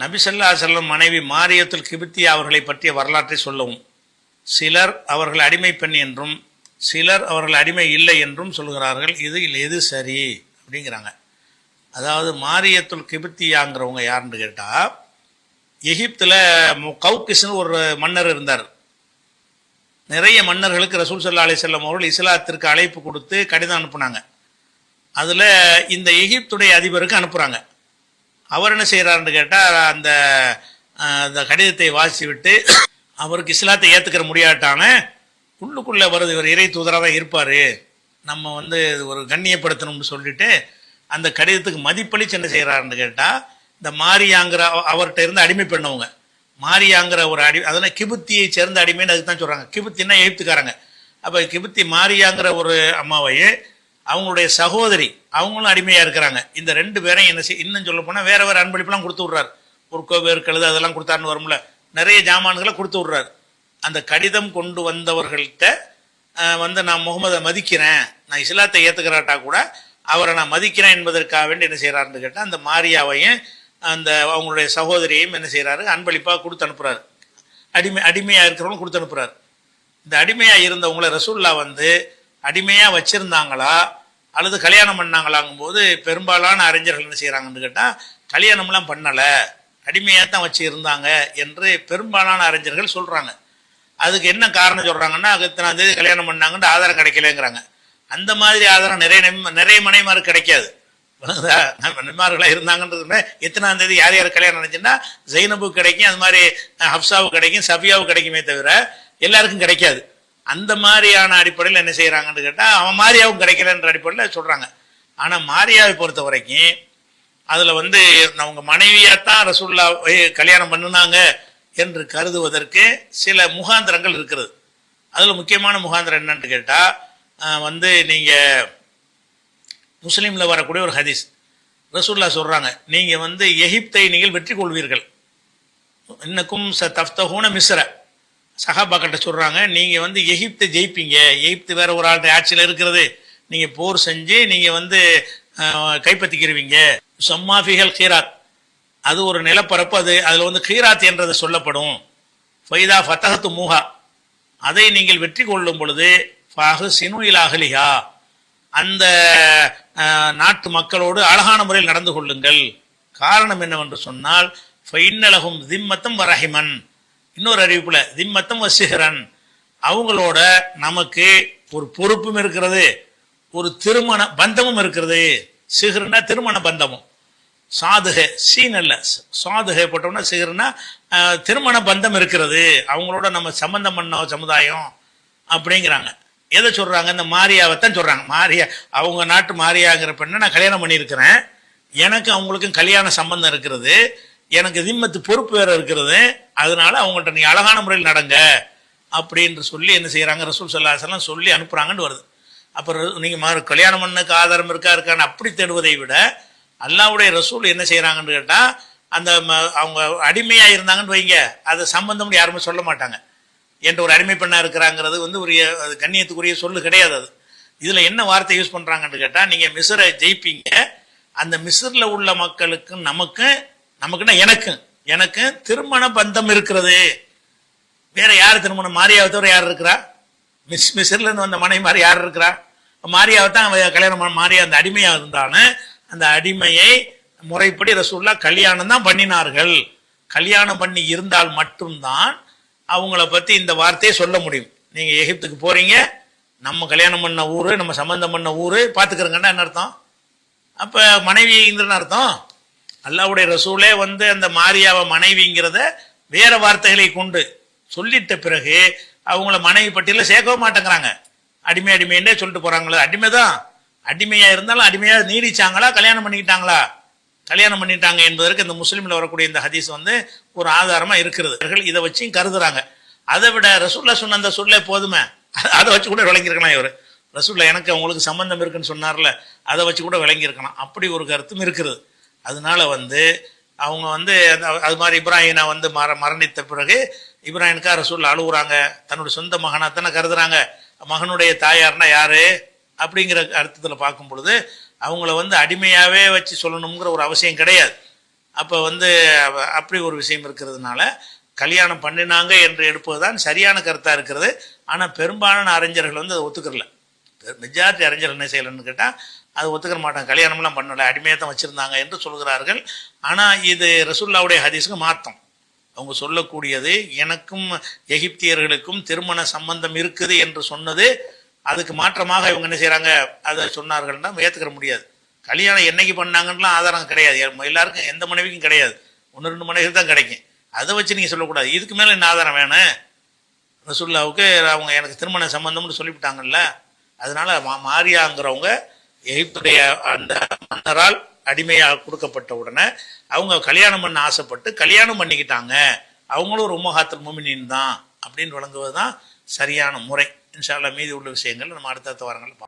நபிசல்லா செல்லும் மனைவி மாரியத்துல் கிபித்தி அவர்களை பற்றிய வரலாற்றை சொல்லவும். சிலர் அவர்கள் அடிமை பெண் என்றும் சிலர் அவர்கள் அடிமை இல்லை என்றும் சொல்கிறார்கள் இது எது சரி? அப்படிங்கிறாங்க. அதாவது மாரியத்துல் கிபித்தியாங்கிறவங்க யாருன்னு கேட்டால் எகிப்தில் கவுகிஸ்னு ஒரு மன்னர் இருந்தார். நிறைய மன்னர்களுக்கு ரசூல் சல்லா அலி செல்லம் அவர்கள் இஸ்லாத்திற்கு அழைப்பு கொடுத்து கடிதம் அனுப்புனாங்க. அதில் இந்த எகிப்துடைய அதிபருக்கு அனுப்புகிறாங்க அவர் என்ன செய்கிறாருன்னு கேட்டால் அந்த அந்த கடிதத்தை வாசி விட்டு அவருக்கு இஸ்லாத்தை ஏற்றுக்கிற முடியாட்டான உள்ளுக்குள்ளே வருது இவர் இறை தூதராக தான் இருப்பார். நம்ம வந்து ஒரு கண்ணியப்படுத்தணும்னு சொல்லிட்டு அந்த கடிதத்துக்கு மதிப்பளிச்சு என்ன செய்கிறாருன்னு கேட்டால் இந்த மாரியாங்கிற அவ- அவர்கிட்ட இருந்து அடிமை பெண்ணவங்க. மாரியாங்கிற ஒரு அடி அதெல்லாம் கிபுத்தியை சேர்ந்த அடிமைன்னு அதுக்கு தான் சொல்கிறாங்க கிபுத்தின்னா எகிப்துக்காரங்க. அப்போ கிபுத்தி மாரியாங்கிற ஒரு அம்மாவையே அவங்களுடைய சகோதரி அவங்களும் அடிமையாக இருக்கிறாங்க. இந்த ரெண்டு பேரும் என்ன செய் இன்னும் சொல்ல போனால் வேற வேறு அன்பளிப்புலாம் கொடுத்து விட்றாரு. ஒரு கோவேறு கழுது அதெல்லாம் கொடுத்தாருன்னு வரும்ல. நிறைய ஜாமான்களை கொடுத்து விட்றாரு. அந்த கடிதம் கொண்டு வந்தவர்கள்ட்ட வந்து நான் முகமதை மதிக்கிறேன். நான் இஸ்லாத்தை ஏற்றுக்கிறாட்டா கூட அவரை நான் மதிக்கிறேன் என்பதற்காக வேண்டி என்ன செய்கிறாருன்னு கேட்டால் அந்த மாரியாவையும் அந்த அவங்களுடைய சகோதரியையும் என்ன செய்கிறாரு அன்பளிப்பாக கொடுத்து அனுப்புகிறாரு அடிமை அடிமையாக இருக்கிறவங்களும் கொடுத்து அனுப்புகிறாரு இந்த அடிமையாக இருந்தவங்கள ரசூல்லா வந்து அடிமையாக வச்சுருந்தாங்களா? அல்லது கல்யாணம் பண்ணாங்களாங்கும் போது பெரும்பாலான அறிஞர்கள் என்ன செய்கிறாங்கன்னு கேட்டால் கல்யாணம்லாம் பண்ணலை அடிமையாக தான் வச்சு இருந்தாங்க என்று பெரும்பாலான அறிஞர்கள் சொல்கிறாங்க அதுக்கு என்ன காரணம் சொல்கிறாங்கன்னா இத்தனாம் தேதி கல்யாணம் பண்ணாங்கன்னு ஆதாரம் கிடைக்கலங்கிறாங்க. அந்த மாதிரி ஆதாரம் நிறைய நிறைய மனைமாருக்கு கிடைக்காது. நன்மார்களாக இருந்தாங்கன்றது எத்தனாம் தேதி யார் யார் கல்யாணம் நினைச்சுன்னா ஜெயினபு கிடைக்கும் அது மாதிரி ஹப்சாவு கிடைக்கும் சஃபியாவு கிடைக்குமே தவிர எல்லாருக்கும் கிடைக்காது. அந்த மாதிரியான அடிப்படையில் என்ன செய்கிறாங்கன்னு கேட்டால் அவன் மாரியாவும் கிடைக்கலன்ற அடிப்படையில் சொல்கிறாங்க ஆனால் மாரியாவை பொறுத்த வரைக்கும் அதில் வந்து அவங்க மனைவியாகத்தான் ரசூல்லா கல்யாணம் பண்ணுனாங்க என்று கருதுவதற்கு சில முகாந்திரங்கள் இருக்கிறது. அதில் முக்கியமான முகாந்திரம் என்னன்னு கேட்டால் வந்து நீங்கள் முஸ்லீமில் வரக்கூடிய ஒரு ஹதீஸ். ரசூல்லா சொல்கிறாங்க நீங்கள் வந்து எகிப்தை நீங்கள் வெற்றி கொள்வீர்கள் இன்னக்கும் ச தஃப்தஹூன மிஸ்ர. சஹாபாக்கிட்ட சொல்கிறாங்க நீங்கள் வந்து எகிப்தை ஜெயிப்பீங்க. எகிப்து வேற ஒரு ஆள் ஆட்சியில் இருக்கிறது. நீங்கள் போர் செஞ்சு நீங்கள் வந்து கைப்பற்றிக்கிடுவீங்க கைப்பற்றிக்கிருவீங்க. சம்மாஃபிகள் கீராத். அது ஒரு நிலப்பரப்பு. அது அதில் வந்து கீராத் என்றது சொல்லப்படும். ஃபைதா ஃபத்தகத்து மூஹா. அதை நீங்கள் வெற்றி கொள்ளும் பொழுது ஃபாஹு சினுயில் அகலிஹா அந்த நாட்டு மக்களோடு அழகான முறையில் நடந்து கொள்ளுங்கள். காரணம் என்னவென்று சொன்னால் ஃபைன்னலகும் திம்மத்தம் வரஹிமன் இன்னொரு அறிவிப்புல திம்மத்தம் வசிகரன். அவங்களோட நமக்கு ஒரு பொறுப்பும் இருக்கிறது ஒரு திருமண பந்தமும் இருக்கிறது. சிகர்னா திருமண பந்தமும். சாதுகை சீன் அல்ல. சாதுகை போட்டோம்னா சிகர்னா திருமண பந்தம் இருக்கிறது. அவங்களோட நம்ம சம்பந்தம் பண்ண சமுதாயம் அப்படிங்கிறாங்க. எதை சொல்றாங்க? இந்த மாரியாவைத்தான் சொல்றாங்க. மாரியா அவங்க நாட்டு மாரியாங்கிற பெண்ணை நான் கல்யாணம் பண்ணியிருக்கிறேன். எனக்கு அவங்களுக்கும் கல்யாண சம்பந்தம் இருக்கிறது. எனக்கு திம்மத்து பொறுப்பு வேற இருக்கிறது அதனால அவங்கள்ட்ட நீ அழகான முறையில் நடங்க அப்படின்னு சொல்லி என்ன செய்கிறாங்க ரசூல் சல்லாஹெல்லாம் சொல்லி அனுப்புகிறாங்கன்னு வருது. அப்புறம் நீங்கள் மாறு கல்யாணம் பண்ணுக்கு ஆதாரம் இருக்கா இருக்கான்னு அப்படி தேடுவதை விட அல்லாவுடைய ரசூல் என்ன செய்கிறாங்கன்னு கேட்டால் அந்த ம- அவங்க அடிமையாக இருந்தாங்கன்னு வைங்க. அதை சம்பந்தம் யாருமே சொல்ல மாட்டாங்க. என்ற ஒரு அடிமை பெண்ணாக இருக்கிறாங்கிறது வந்து ஒரு அது கண்ணியத்துக்குரிய சொல்லு கிடையாது அது. இதில் என்ன வார்த்தை யூஸ் பண்ணுறாங்கன்னு கேட்டால் நீங்கள் மிஸ்ரை ஜெயிப்பீங்க. அந்த மிஸ்ர்ல உள்ள மக்களுக்கும் நமக்கும் நமக்குன்னா எனக்கு எனக்கு திருமண பந்தம் இருக்கிறது. வேற யார் திருமணம்? மாரியாவை தவிர யார் இருக்கிறா? மிஸ் மிஸ்ர்ல வந்த மனைவி மாதிரி யார் இருக்கிறா? மாரியாவை தான் கல்யாணம் பண்ண மாரியா அந்த அடிமையாக இருந்தான்னு அந்த அடிமையை முறைப்படி ரசூல்லா கல்யாணம் தான் பண்ணினார்கள். கல்யாணம் பண்ணி இருந்தால் மட்டும்தான் அவங்கள பற்றி இந்த வார்த்தையை சொல்ல முடியும். நீங்கள் எகிப்துக்கு போகிறீங்க நம்ம கல்யாணம் பண்ண ஊர் நம்ம சம்பந்தம் பண்ண ஊர் பாத்துக்கிறோங்கன்னா என்ன அர்த்தம்? மனைவி இந்திரன் அர்த்தம்? அல்லாவுடைய ரசூலே வந்து அந்த மாரியாவை மனைவிங்கிறத வேற வார்த்தைகளை கொண்டு சொல்லிட்ட பிறகு அவங்கள மனைவி பட்டியலில் சேர்க்கவே மாட்டேங்கிறாங்க. அடிமை அடிமைன்னே சொல்லிட்டு போறாங்களே அடிமை தான் அடிமையா இருந்தாலும் அடிமையா நீடிச்சாங்களா கல்யாணம் பண்ணிக்கிட்டாங்களா? கல்யாணம் பண்ணிட்டாங்க என்பதற்கு இந்த முஸ்லீம்ல வரக்கூடிய இந்த ஹதீஸ் வந்து ஒரு ஆதாரமா இருக்கிறது. இதை வச்சும் கருதுறாங்க. அதை விட ரசூல்லா சொன்ன அந்த சொல்லே போதுமே. அதை வச்சு கூட விளங்கியிருக்கலாம் இவர். ரசூல்லா எனக்கு அவங்களுக்கு சம்பந்தம் இருக்குன்னு சொன்னார்ல அதை வச்சு கூட விளங்கியிருக்கலாம். அப்படி ஒரு கருத்தும் இருக்கிறது. அதனால வந்து அவங்க வந்து அது மாதிரி இப்ராஹினை வந்து மர மரணித்த பிறகு இப்ராஹினுக்கா ரசூல் அழுகுறாங்க. தன்னுடைய சொந்த மகனாக தானே கருதுறாங்க. மகனுடைய தாயார்னா யாரு? அப்படிங்கிற அர்த்தத்தில் பார்க்கும் பொழுது அவங்கள வந்து அடிமையாகவே வச்சு சொல்லணுங்கிற ஒரு அவசியம் கிடையாது. அப்போ வந்து அப்படி ஒரு விஷயம் இருக்கிறதுனால கல்யாணம் பண்ணினாங்க என்று எடுப்பது தான் சரியான கருத்தாக இருக்கிறது. ஆனால் பெரும்பாலான அறிஞர்கள் வந்து அதை ஒத்துக்கிறல மெஜாரிட்டி அறிஞர்கள் என்ன செய்யலைன்னு கேட்டால் அது ஒத்துக்கிற மாட்டாங்க. கல்யாணம்லாம் பண்ணலை. அடிமையாக தான் வச்சுருந்தாங்க என்று சொல்கிறார்கள். ஆனால் இது ரசுல்லாவுடைய ஹதீஸுக்கு மாற்றம். அவங்க சொல்லக்கூடியது எனக்கும் எகிப்தியர்களுக்கும் திருமண சம்பந்தம் இருக்குது என்று சொன்னது அதுக்கு மாற்றமாக இவங்க என்ன செய்கிறாங்க அதை சொன்னார்கள்னா ஏற்றுக்கிற முடியாது. கல்யாணம் என்னைக்கு பண்ணாங்கன்னுலாம் ஆதாரம் கிடையாது. எல்லாருக்கும் எந்த மனைவிக்கும் கிடையாது. ஒன்று ரெண்டு மனைவிகள் தான் கிடைக்கும். அதை வச்சு நீங்கள் சொல்லக்கூடாது. இதுக்கு மேலே என்ன ஆதாரம் வேணும்? ரசுல்லாவுக்கு அவங்க எனக்கு திருமண சம்பந்தம்னு சொல்லிவிட்டாங்கல்ல. அதனால மா மாரியாங்கிறவங்க எகிப்துடைய அந்த மன்னரால் அடிமையாக கொடுக்கப்பட்ட உடனே அவங்க கல்யாணம் பண்ண ஆசைப்பட்டு கல்யாணம் பண்ணிக்கிட்டாங்க. அவங்களும் ரொம்ப உம்மஹாத்தல் மூமினின் தான் அப்படின்னு வழங்குவது தான் சரியான முறை. இன்ஷா மீதி உள்ள விஷயங்கள் நம்ம அடுத்தடுத்த வாரங்களில் பார்ப்போம்.